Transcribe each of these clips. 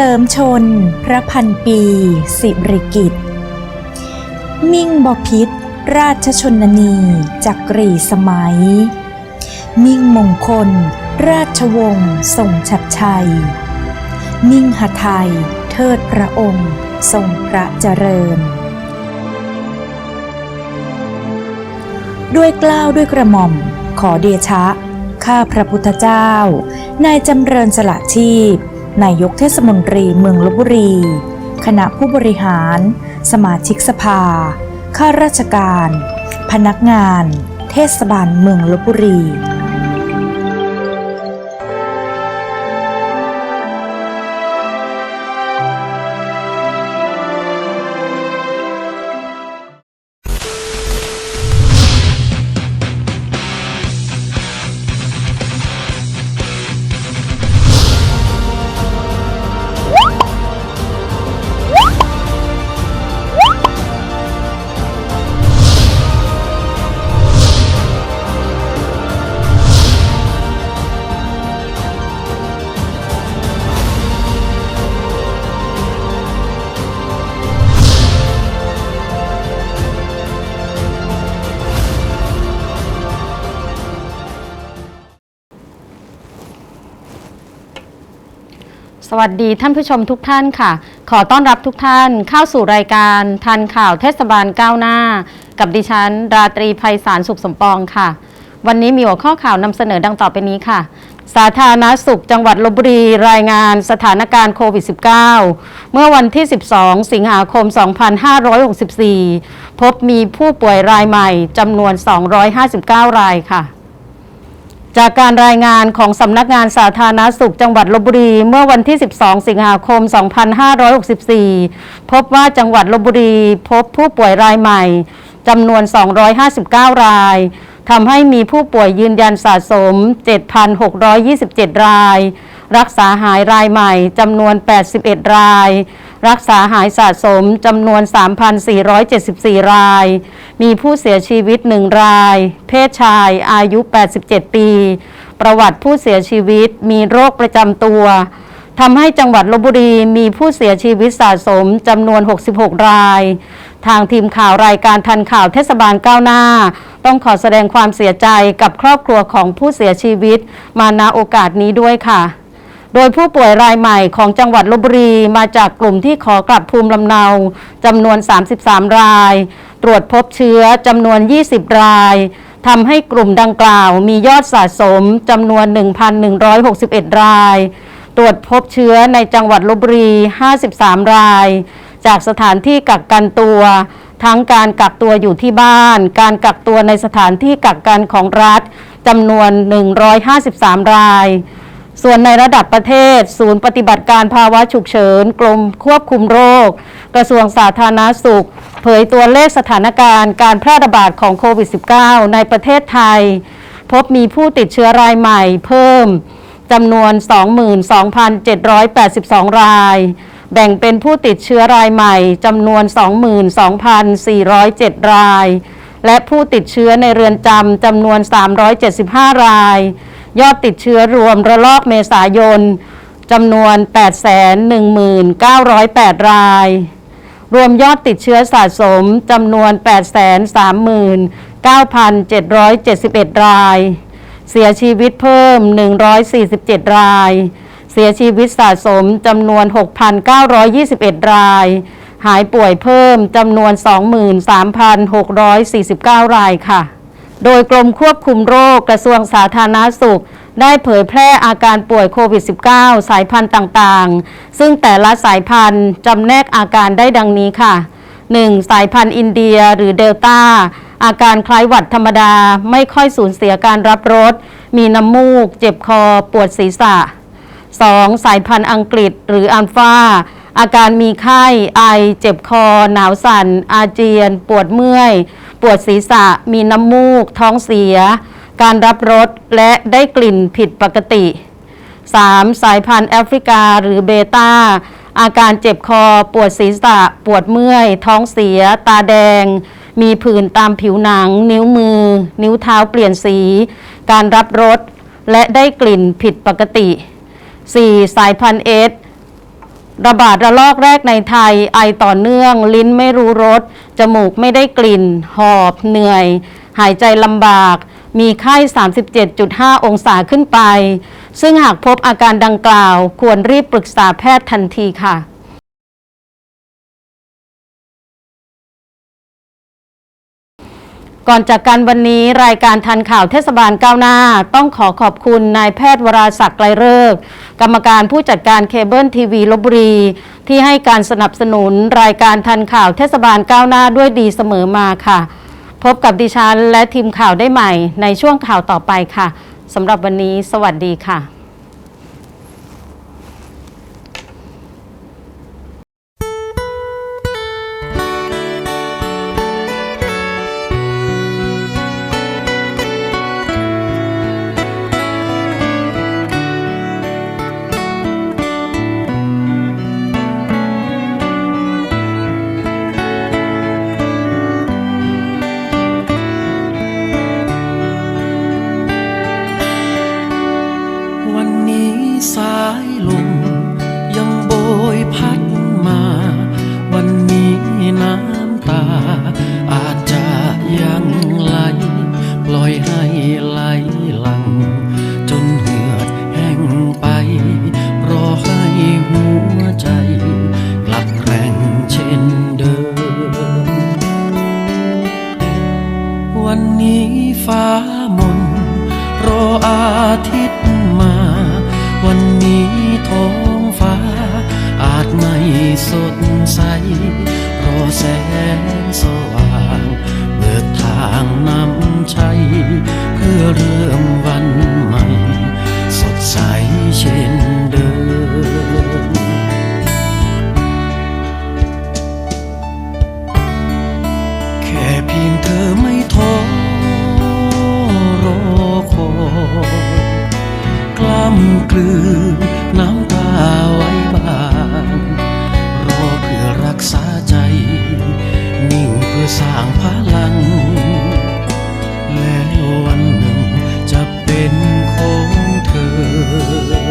ลิมชน พระพันปี สิริกิตมิ่งบพิษ ราชชนนีจักรีสมัย มิ่งมงคล ราชวงศ์ทรงชัดชัย มิ่งหไทยเทิดพระองค์ ทรงพระเจริญ ด้วยกล้าวด้วยกระหม่อม ขอเดชะ ข้าพระพุทธเจ้า นายจำเริญสละชีพ นายกเทศมนตรีเมืองลบบุรี คณะผู้บริหาร สมาชิกสภา ข้าราชการ พนักงาน เทศบาลเมืองลบบุรี สวัสดีท่านผู้ชมทุกท่านค่ะ ขอต้อนรับทุกท่านเข้าสู่รายการทันข่าวเทศบาลก้าวหน้า กับดิฉัน ราตรีภัยสารสุขสมปองค่ะ วันนี้มีหัวข้อข่าวนำเสนอดังต่อไปนี้ค่ะ สาธารณสุขจังหวัดลบบุรีรายงานสถานการณ์โควิด -19 เมื่อวันที่ 12 สิงหาคม 2564 พบมีผู้ป่วยรายใหม่จำนวน 259 รายค่ะ จากการรายงานของสำนักงานสาธารณสุขจังหวัดลบบุรี เมื่อวันที่ 12 สิงหาคม 2564 พบว่าจังหวัดลบบุรีพบผู้ป่วยรายใหม่จำนวน 259 รายทำให้มีผู้ป่วยยืนยันสะสม 7,627 ราย รักษาหายรายใหม่จำนวน 81 ราย รักษาหายสะสมจำนวน 3,474 ราย มีผู้เสียชีวิต 1 ราย เพศชายอายุ 87 ปี ประวัติผู้เสียชีวิตมีโรคประจำตัวทำให้จังหวัดลบบุรีมีผู้เสียชีวิตสะสมจำนวน 66 ราย ทางทีมข่าวรายการทันข่าวเทศบาลก้าวหน้า ต้องขอแสดงความเสียใจกับครอบครัวของผู้เสียชีวิต มาณโอกาสนี้ด้วยค่ะ โดยผู้ป่วยรายใหม่ของจังหวัดลบบุรีมาจากกลุ่มที่ขอกลับภูมิลำเนาจำนวน 33 ราย ตรวจพบเชื้อจำนวน 20 รายทำให้กลุ่มดังกล่าวมียอดสะสมจำนวน 1,161 ราย ตรวจพบเชื้อในจังหวัดลบบุรี 53 ราย จากสถานที่กักกันตัว ทั้งการกักตัวอยู่ที่บ้าน การกักตัวในสถานที่กักกันของรัฐจำนวน 153 ราย ส่วนในระดับประเทศ ศูนย์ปฏิบัติการภาวะฉุกเฉิน กรมควบคุมโรค กระทรวงสาธารณสุข เผยตัวเลขสถานการณ์การแพร่ระบาดของโควิด -19 ในประเทศไทย พบมีผู้ติดเชื้อรายใหม่เพิ่มจำนวน 22,782 ราย แบ่งเป็นผู้ติดเชื้อรายใหม่จำนวน 22,407 ราย และผู้ติดเชื้อในเรือนจำจำนวน 375 ราย ยอดติดเชื้อรวมระลอกเมษายนจำนวน 819,908 ราย รวมยอดติดเชื้อสะสมจำนวน 839,771 ราย เสียชีวิตเพิ่ม 147 ราย เสียชีวิตสะสมจำนวน 6,921 ราย หายป่วยเพิ่มจำนวน 23,649 รายค่ะ โดยกรมควบคุมโรคกระทรวงสาธารณาสุข ได้เผยแพร่อาการป่วยโควิด -19 สายพันธุ์ต่างๆ ซึ่งแต่ละสายพันธุ์จำแนกอาการได้ดังนี้ค่ะ 1. สายพันธุ์อินเดียหรือเดลต้าอาการคล้ายหวัดธรรมดาไม่ค่อยสูญเสียการรับรสมีน้ำมูก เจ็บคอ ปวดศีรษะ 2. สายพันธุ์อังกฤษหรืออัลฟาอาการมีไข้ ไอ เจ็บคอ หนาวสั่น อาเจียน ปวดเมื่อย ปวดศีรษะ มีน้ำมูก ท้องเสีย การรับรสและได้กลิ่นผิดปกติ 3. สายพันธุ์แอฟริกาหรือเบต้า อาการเจ็บคอ ปวดศีรษะ ปวดเมื่อย ท้องเสีย ตาแดง มีผื่นตามผิวหนัง นิ้วมือ นิ้วเท้าเปลี่ยนสี การรับรสและได้กลิ่นผิดปกติ 4. สายพันธุ์เอส ระบาดระลอกแรกในไทย ไอต่อเนื่อง ลิ้นไม่รู้รส จมูกไม่ได้กลิ่น หอบ เหนื่อย หายใจลำบาก มีไข้ 37.5 องศาขึ้นไป ซึ่งหากพบอาการดังกล่าว ควรรีบปรึกษาแพทย์ทันทีค่ะ ก่อนจากการวันนี้รายการทันข่าวเทศบาลก้าวหน้า ต้องขอขอบคุณนายแพทย์วราศักดิ์ไกลเลิกกรรมการผู้จัดการเคเบิลทีวีลบบุรี ที่ให้การสนับสนุนรายการทันข่าวเทศบาลก้าวหน้าด้วยดีเสมอมาค่ะ พบกับดิฉันและทีมข่าวได้ใหม่ในช่วงข่าวต่อไปค่ะสำหรับวันนี้ สวัสดีค่ะำตา อาจจะยังไหล ปล่อยให้ไหลหลัง จนเหือดแห้งไป รอให้หัวใจ กลับแรงเช่นเดิม วันนี้ฟ้ามน รออาทิตย์มา วันนี้ท้องฟ้า อาจไม่สดใส แสงสว่างเบิกทางนำชัยเพื่อเริ่มวันใหม่ สดใสเช่นเดิมแค่เพียงเธอไม่ท้อรอคอยกล้ำกลืนน้ำตาไว้บ้างรอเพื่อรักษาใจ สร้างพลัง แล้ววันหนึ่งจะเป็นของเธอ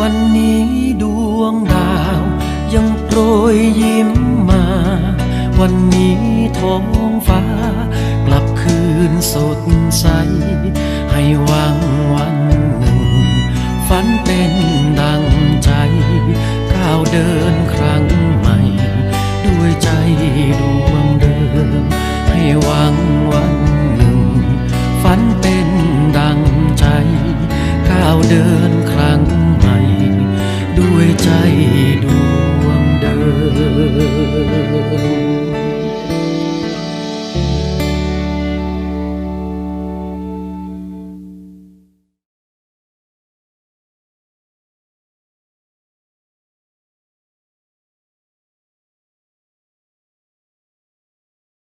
วันนี้ดวงดาว ยังโปรยยิ้มมา วันนี้ท้องฟ้า กลับคืนสดใส ให้หวังวันหนึ่ง ฝันเป็นดังใจก้าวเดินครั้งใหม่ ด้วยใจดวงเดิม ให้หวังวันหนึ่ง ฝันเป็นดังใจก้าวเดินครั้ง ใจด